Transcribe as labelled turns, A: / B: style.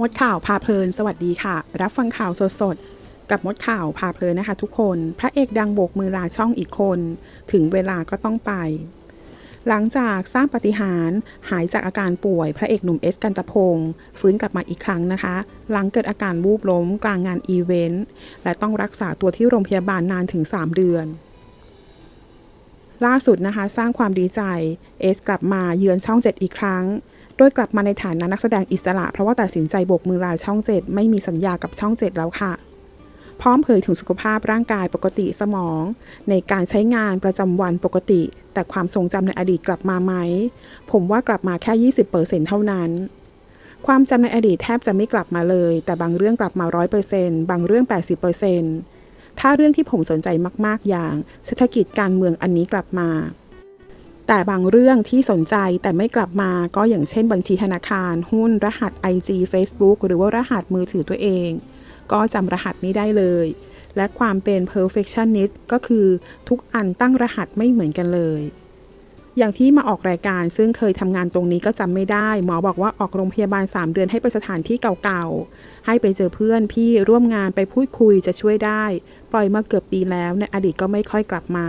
A: มดข่าวพาเพลิน สวัสดีค่ะ รับฟังข่าวสดๆ กับมดข่าวพาเพลินนะคะทุกคน พระเอกดังโบกมือลาช่องอีกคน ถึงเวลาก็ต้องไป หลังจากสร้างปาฏิหารย์หายจากอาการป่วย พระเอกหนุ่มเอสกันตะพงศ์ฟื้นกลับมาอีกครั้งนะคะ หลังเกิดอาการวูบล้มกลางงานอีเวนต์ และต้องรักษาตัวที่โรงพยาบาลนานถึง 3 เดือนล่าสุดนะคะ สร้างความดีใจ เอสกลับมาเยือนช่อง 7 อีกครั้ง โดยกลับมาในฐานะนักแสดงอิสระ เพราะว่าตัดสินใจโบกมือลาช่อง7ไม่มีสัญญากับช่อง7แล้วค่ะ พร้อมเผยถึงสุขภาพร่างกายปกติสมอง ในการใช้งานประจำวันปกติ แต่ความทรงจำในอดีตกลับมาไหม ผมว่ากลับมาแค่ 20%เท่านั้นความจำในอดีตแทบจะไม่กลับมาเลย แต่บางเรื่องกลับมา 100%บางเรื่อง 80%ถ้าเรื่องที่ผมสนใจมาก ๆ อย่าง เศรษฐกิจการเมืองอันนี้กลับมา แต่บางเรื่องที่สนใจแต่ไม่กลับมาก็อย่างเช่นบัญชีธนาคาร หุ้น รหัส IG Facebook หรือว่ารหัสมือถือตัวเอง ก็จำรหัสไม่ได้เลย และความเป็น perfectionist ก็คือทุกอันตั้งรหัสไม่เหมือนกันเลย อย่างที่มาออกรายการซึ่งเคยทำงานตรงนี้ก็จำไม่ได้ หมอบอกว่าออกโรงพยาบาล 3 เดือนให้ไปสถานที่เก่าๆ ให้ไปเจอเพื่อนพี่ร่วมงานไปพูดคุยจะช่วยได้ ปล่อยมาเกือบปีแล้วในอดีตก็ไม่ค่อยกลับมา